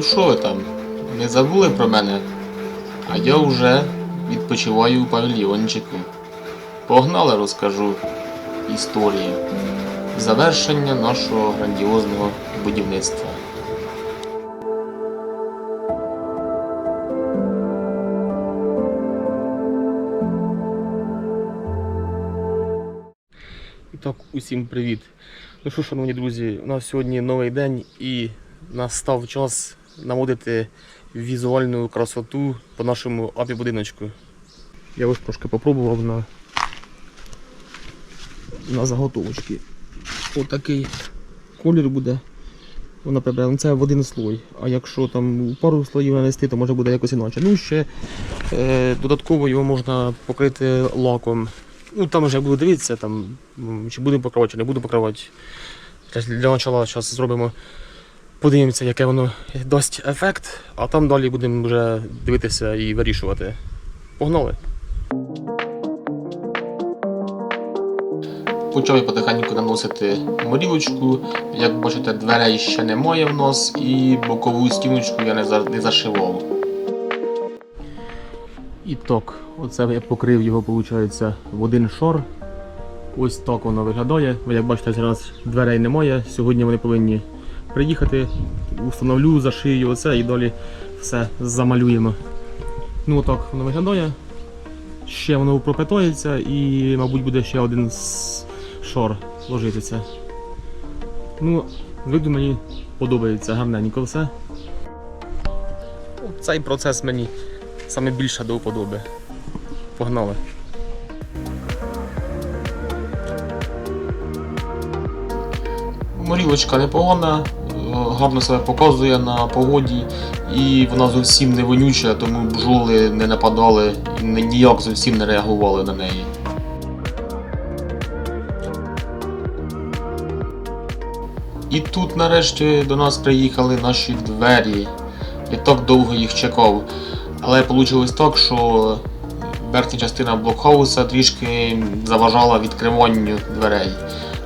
Ну що ви там? Не забули про мене? А я вже відпочиваю у павільйончику. Погнали, розкажу історію. Завершення нашого грандіозного будівництва. І так, усім привіт. Ну що, шановні друзі, у нас сьогодні новий день і настав час наводити візуальну красоту по нашому апі будиночку. Я ось трошки попробував на, на заготовочки. Отакий колір буде. Вона прибрала. Це в один слой. А якщо там пару слоїв нанести, то може буде якось інакше. Ну ще е, додатково його можна покрити лаком. Ну там вже буду дивитися, там, чи буду покривати, чи не буду покривати. Для початку зараз зробимо, подивимося, яке воно дасть ефект, а там далі будемо вже дивитися і вирішувати. Погнали! Почав я потихеньку наносити морілочку. Як бачите, дверей ще немає в нас і бокову стіночку я не, за, не зашивав. І так, оце я покрив його, виходить, в один шар. Ось так воно виглядає. Ви як бачите, зараз дверей немає. Сьогодні вони повинні приїхати. Установлю, зашию оце і далі все замалюємо. Ну отак воно виглядає. Ще воно пропитається і, мабуть, буде ще один шар ложитися. Ну, виду мені подобається гарненько все. Цей процес мені саме більше до вподоби. Погнали. Морілочка непогана, гарно себе показує на погоді і вона зовсім не вонюча, тому бджоли не нападали і ніяк зовсім не реагували на неї. І тут нарешті до нас приїхали наші двері. Я так довго їх чекав. Але вийшло так, що верхня частина блокхауса трішки заважала відкриванню дверей.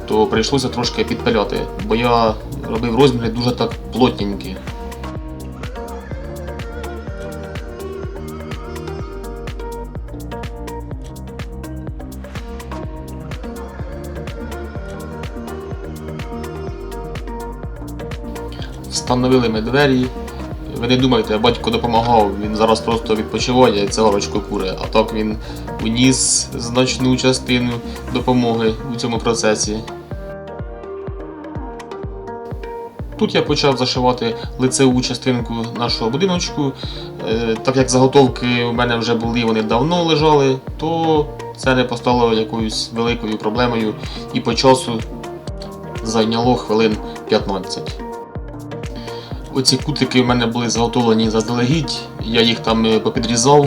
То прийшлося трошки підпиляти, бо я робив розміри дуже так плотненькі. Встановили ми двері. Ви не думайте, батько допомагав, він зараз просто відпочиває, цигарочку куре, а так він уніс значну частину допомоги у цьому процесі. Тут я почав зашивати лицеву частинку нашого будиночку. Е, Так як заготовки у мене вже були, вони давно лежали, то це не постало якоюсь великою проблемою і по часу зайняло хвилин 15. Оці кутики в мене були заготовлені заздалегідь, я їх там е, попідрізав,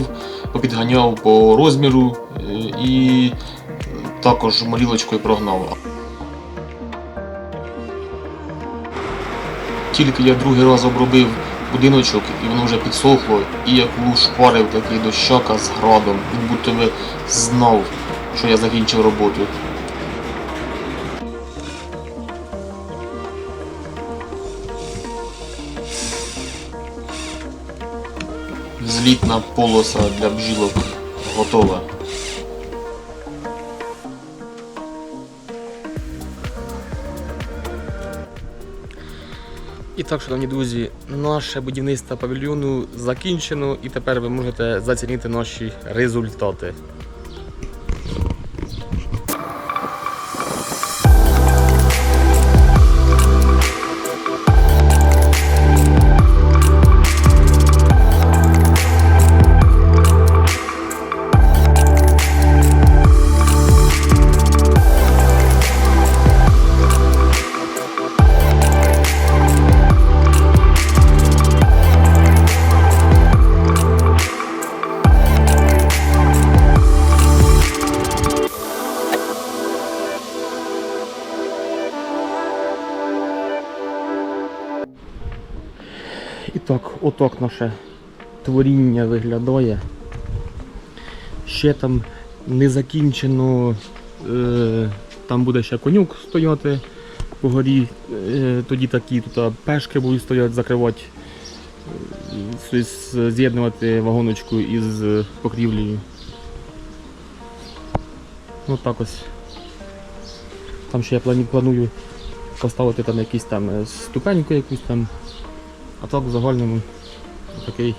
попідганяв по розміру е, і також морілочкою прогнав. Тільки я другий раз обробив будиночок і воно вже підсохло, і як шпарив такий дощака з градом, він будто би знав, що я закінчив роботу. Злітна полоса для бджілок готова. Так, шановні друзі, наше будівництво павільйону закінчено і тепер ви можете зацінити наші результати. Отак наше творіння виглядає. Ще там не закінчено, е, там буде ще конюк стояти по горі, е, тоді такі тут пешки будуть стояти, закривати тобто, з'єднувати вагоночку із е, покрівлею. Ну так ось. Там ще я планую поставити там якісь там е, ступеньку якусь там. А так в загальному такий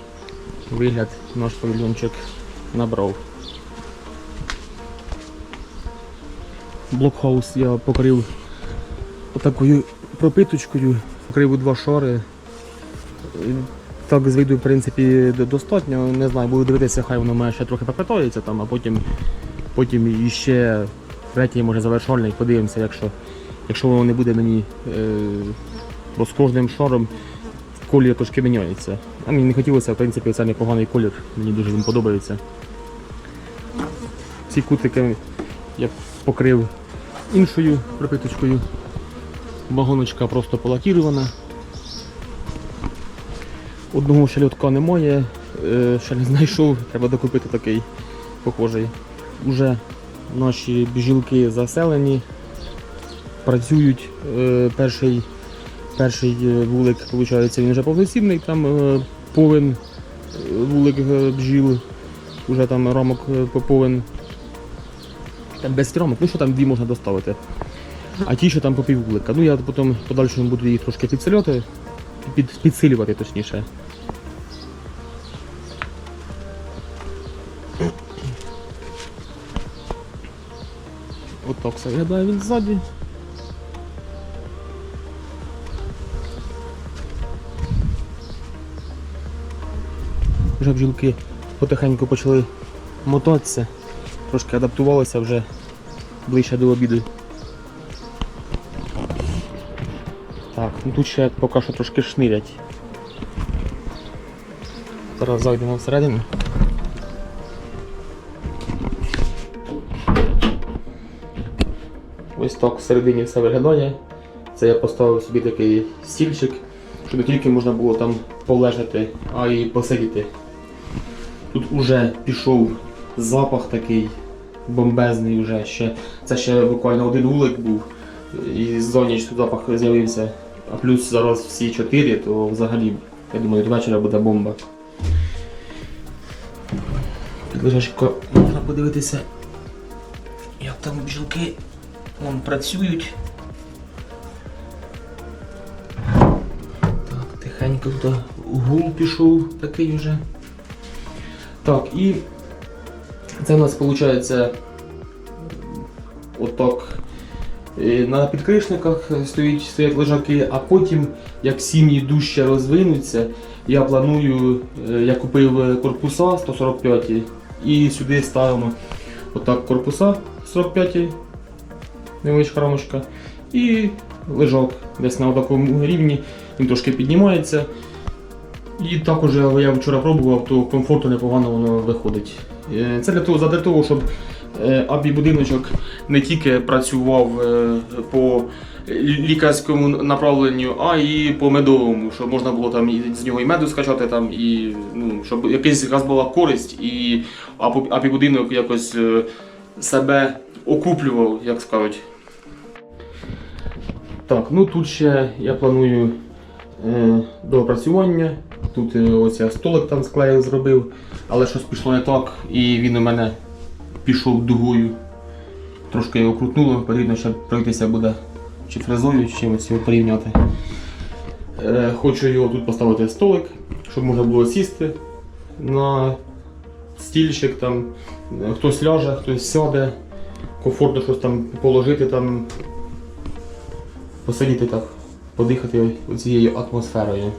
вигляд наш павільйончик набрав. Блокхаус я покрив отакою пропиточкою, покрив у два шари. Так з виду, в принципі, достатньо. Не знаю, буду дивитися, хай воно має ще трохи попитається там, а потім, потім іще третій, може завершальний, подивимося, якщо, якщо воно не буде мені е, бо з кожним шаром колір трошки міняється. А мені не хотілося, в принципі, це непоганий колір, мені дуже він подобається. Ці кутики я покрив іншою пропиточкою. Вагоночка просто полакірована. Одного ще льотка немає, ще не знайшов, треба докупити такий похожий. Уже наші бджілки заселені, працюють. Е, Перший, перший е, вулик, виходить, він вже повноцінний, там е, повен е, вулик е, бджіл, вже там рамок е, повен. Там без рамок, ну що там дві можна доставити. А ті, що там по піввулика. Ну я потім подальшому буду їх трошки підсилювати, під, підсилювати точніше. Отак все виглядає він ззаді. Вже бджілки потихеньку почали мотатися, трошки адаптувалися вже ближче до обіду. Так, ну тут ще поки що трошки шнирять. Зараз зайдемо всередину. Ось так всередині все виглядає. Це я поставив собі такий стільчик, щоб тільки можна було там полежати, а й посидіти. Тут уже пішов запах такий бомбезний вже ще. Це ще буквально один вулик був. І з зоні тут запах з'явився. А плюс зараз всі чотири, то взагалі, я думаю, до вечора буде бомба. Під лежачко можна подивитися, як там бджілки вон, працюють. Так, тихенько тут гул пішов такий вже. Так, і це у нас виходить отак. Е, На підкришниках стоять, стоять лежаки, а потім, як сім'ї дужче розвинуться, я планую, е, я купив корпуса 145 і сюди ставимо отак корпуса 45 невеличка рамочка, і лежак десь на такому рівні, він трошки піднімається. І також я вчора пробував, то комфортно непогано воно виходить. Е, Це для того, задля того, щоб е, абі будиночок не тільки працював е, по лікарському направленню, а і по медовому, щоб можна було там з нього і меду скачати, там, і, ну, щоб якась якраз була користь, і апі будинок якось себе окуплював, як скажуть. Так, ну тут ще я планую е, доопрацювання. Тут е, ось столик там склеїв зробив, але щось пішло не так, і він у мене пішов дугою. Трошки його крутнуло, потрібно ще пройтися буде чи фрезою, чи чимось його порівняти. Е, хочу його тут поставити столик, щоб можна було сісти на стільчик, там, хтось ляже, хтось сяде, комфортно щось там положити, там, посидіти так, подихати цією атмосферою.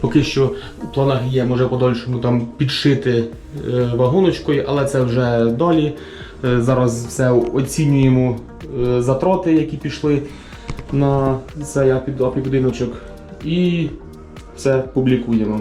Поки що в планах є, може подальшому там підшити е, вагоночкою, але це вже далі. Е, зараз все оцінюємо е, затрати, які пішли на цей апі- апі-будиночок і все публікуємо.